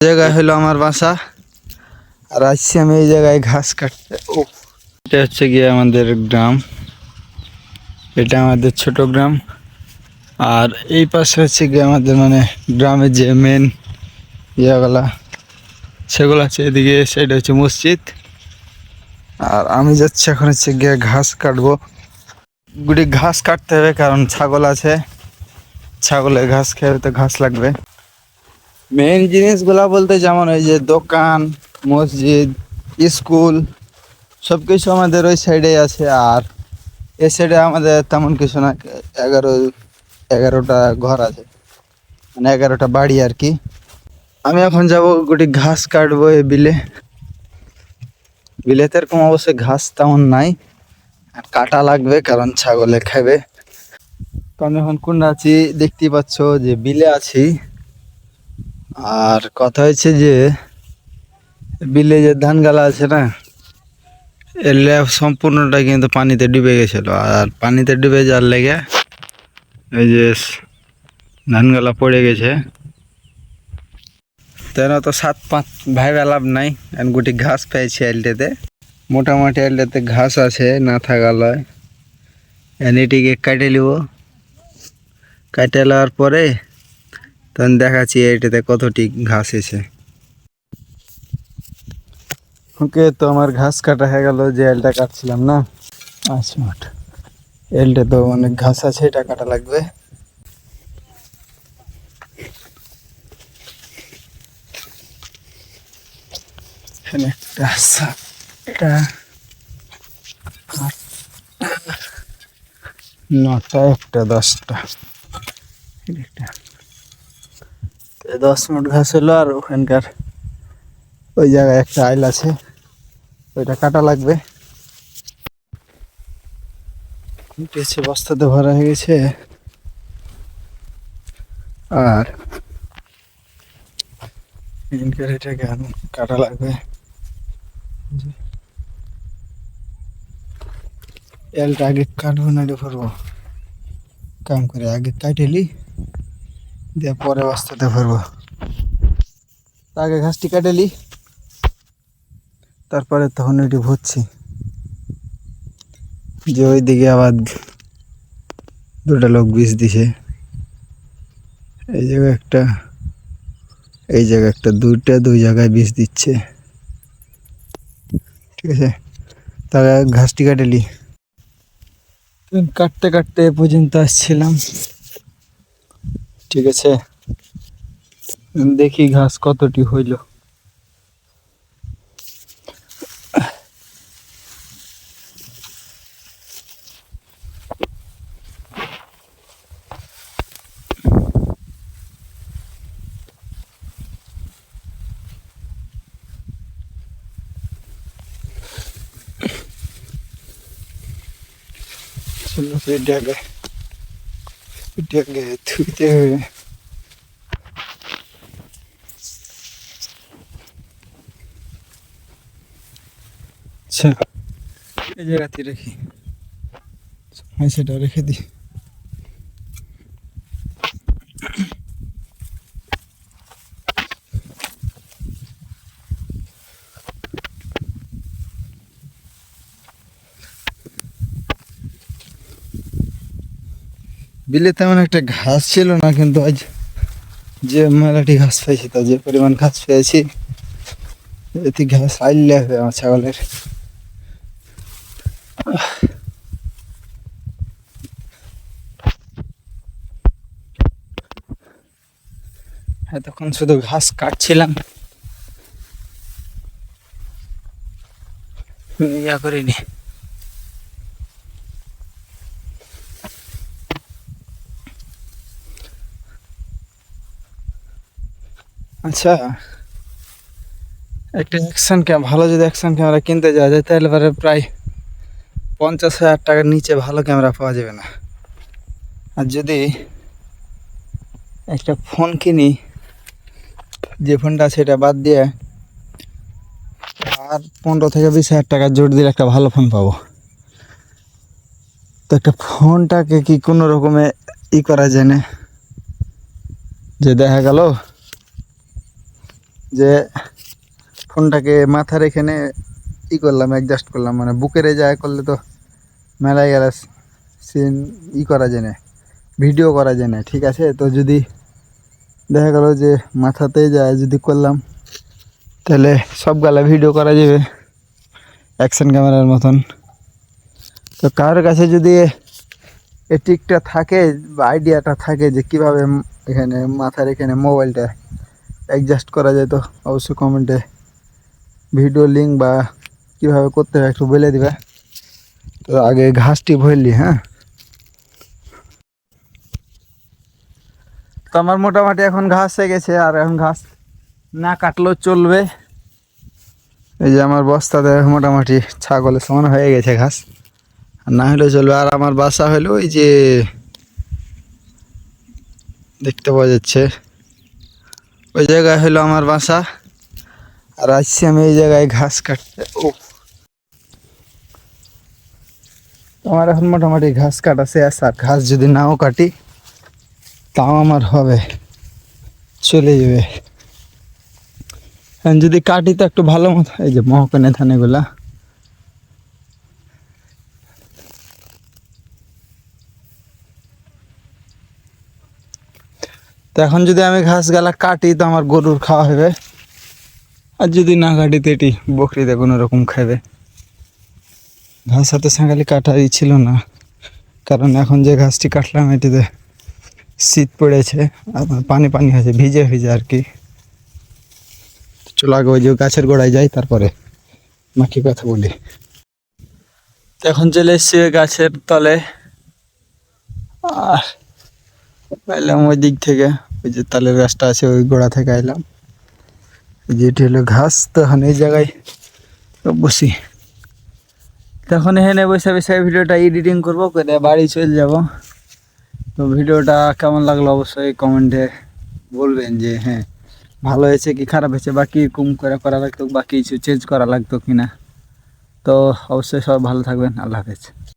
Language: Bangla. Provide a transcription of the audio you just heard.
জায়গায় হলো আমার বাসা। আর আসছি আমি এই জায়গায় ঘাস কাটতে। ও এটা হচ্ছে গিয়ে আমাদের গ্রাম। এটা আমাদের ছোট গ্রাম। আর এই পাশে হচ্ছে গিয়ে আমাদের মানে গ্রামের যে মেন ইয়েগুলা, সেগুলো আছে এদিকে, সেটা হচ্ছে মসজিদ। আর আমি যাচ্ছি এখন হচ্ছে গিয়ে ঘাস কাটবো। গুটি ঘাস কাটতে হবে কারণ ছাগল আছে। ছাগলের ঘাস খেয়ে তো ঘাস লাগবে। মেন জিনিসগুলা বলতে যেমন ওই যে দোকান, মসজিদ, স্কুল সব কিছু আমাদের ওই সাইডে আছে। আর এ সাইডে আমাদের তেমন কিছু না, এগারো, এগারোটা ঘর আছে। মানে এগারোটা বাড়ি আর কি। আমি এখন যাব গুটি ঘাস কাটবো এই বিলে। বিলেতে এরকম অবশ্যই ঘাস তেমন নাই। আর কাটা লাগবে, কারণ ছাগলে খাবে আমি এখন কোন আছি, দেখতেই পাচ্ছ যে বিলে আছি। আর কথা হচ্ছে যে, বিলে যে ধান গালা আছে না এলে সম্পূর্ণটা কিন্তু পানিতে ডুবে গেছিল। আর পানিতে ডুবে যাওয়ার লেগে এই যে ধান গালা পড়ে গেছে। তেন তো সাত পাঁচ ভাই লাভ নাই, আর গুটি ঘাস পেয়েছি এলটেতে। মোটামুটি এলটেতে ঘাস আছে, না থাকাল এটিকে কাটে নিব। কাটে নেওয়ার পরে তখন দেখাচ্ছি এটাতে কতটি ঘাস এসে। ওকে, তো আমার ঘাস কাটা হয়ে গেল, যে এলটা কাটছিলাম না? আচ্ছা এলটা তো অনেক ঘাস আছে, এটা কাটা লাগবে। এখানে একটা নটা, একটা দশটা। একটা দশ মিনিট ঘাস হলো আর ওখানকার ওই জায়গায় একটা আইল আছে। ওইটা কাটা লাগবে। উঠেছে বস্তাতে ভরা হয়ে গেছে। আর এখানকার এটাকে কাটা লাগবে। এলটা আগে কাটবো না রে ভরবো। কাম করে আগে কাটেলি দিয়ে পরে বস্তাতে ভরবো। আগে ঘাসটি কাটেলি তারপরে তখন ওইটি ভরছি। যে ওই দিকে আবার দুটা লোক বিষ দিছে। এই জায়গায় একটা, এই জায়গায় একটা, দুইটা দুই জায়গায় বিষ দিচ্ছে। ঠিক আছে? তাহলে ঘাসটি কাটেলি কাটতে কাটতে পর্যন্ত আসছিলাম। ঠিক আছে। দেখি ঘাস কতটি হইল। চলো এটাকে এটাকে ধুইতে হবে আচ্ছা এই জায়গাতে রেখি। হ্যাঁ সেটা রেখে দিই। বিলে তেমন একটা ঘাস ছিল না, কিন্তু আজ যে মেলাটি ঘাস পেয়েছি তা যে পরিমাণ ঘাস পেয়েছি, এতে ঘাস আইলে হবে আমার ছাগলের। এতক্ষণ শুধু ঘাস কাটছিলাম। ইয়া করিনি। আচ্ছা। একটা অ্যাকশন ক্যাম ভালো যদি অ্যাকশন ক্যামেরা কিনতে যাওয়া যায়, তাহলে পরে প্রায় পঞ্চাশ হাজার টাকার নিচে ভালো ক্যামেরা পাওয়া যাবে না। আর যদি একটা ফোন কিনি, যে ফোনটা সেটা বাদ দিয়ে, আর পনেরো থেকে বিশ হাজার টাকা জোর দিলে একটা ভালো ফোন পাবো। তো একটা ফোনটাকে কি কোনো রকমে ই করা যায় না? যে দেখা গেল যে ফোনটাকে মাথার এখানে ই করলাম অ্যাডজাস্ট করলাম মানে বুকের যায় করলে তো মেলায় গেলে সিন ই করা যায় না ভিডিও করা যায় না, ঠিক আছে? তো যদি দেখা গেল যে মাথাতে যায় যদি করলাম, তাহলে সব গালা ভিডিও করা যাবে অ্যাকশন ক্যামেরার মতন। তো কার কাছে যদি এ টিকটা থাকে বা আইডিয়াটা থাকে যে কীভাবে এখানে মাথার এখানে মোবাইলটা অ্যাডজাস্ট করা যায় তো, অবশ্যই কমেন্টে ভিডিও লিঙ্ক বা কীভাবে করতে হবে একটু বলে দিবে। তো আগে ঘাসটি ভরলি হ্যাঁ? তো আমার মোটামুটি এখন ঘাস হয়ে গেছে, আর এখন ঘাস না কাটলেও চলবে। এই যে আমার বস্তাতে মোটামুটি ছাগলের সমান হয়ে গেছে ঘাস। আর না হলেও চলবে, আর আমার বাসা হলো ওই যে দেখতে পাওয়া যাচ্ছে ওই জায়গায় হলো আমার বাসা। আর আসছি আমি এই জায়গায় ঘাস কাটতে। ও। আমার এখন মোটামুটি ঘাস কাটা শেষ, আর ঘাস যদি নাও কাটি, তাও আমার হবে। চলে যাবে। এখন যদি কাটি তো একটু ভালো মতো, এই যে মহকানে ধানেগুলা। এখন যদি আমি ঘাস গালা কাটি, তো আমার গরুর খাওয়া হবে। আর যদি না কাটি, তো এটি বকরিতে কোনো রকম খাবে ঘাস হাতে সাঁগালি কাটাই ছিল না। কারণ এখন যে ঘাসটি কাটলাম, এটিতে শীত পড়েছে আর পানি পানি হয়েছে, ভিজে ভিজে আর কি। চলো আগে ওই যে গাছের গোড়ায় যাই, তারপরে বাকি কথা বলি। এখন চলে এসছি গাছের তলে। আর এলাম ওই দিক থেকে। ওই যে তালের গাছটা আছে ওই গোড়া থেকে এলাম যেটি হলো ঘাস তো এখন এই জায়গায় বসি। তখন এখানে বসে বসে ভিডিওটা এডিটিং করব, করে বাড়ি চলে যাব। তো ভিডিওটা কেমন লাগল অবশ্যই কমেন্টে বলবেন যে হ্যাঁ ভালো হয়েছে কি খারাপ হয়েছে? বা কীরকম করে করা লাগতো বা কিছু চেঞ্জ করা লাগতো কি না তো অবশ্যই সবাই ভালো থাকবেন, আল্লাহ হাফেজ।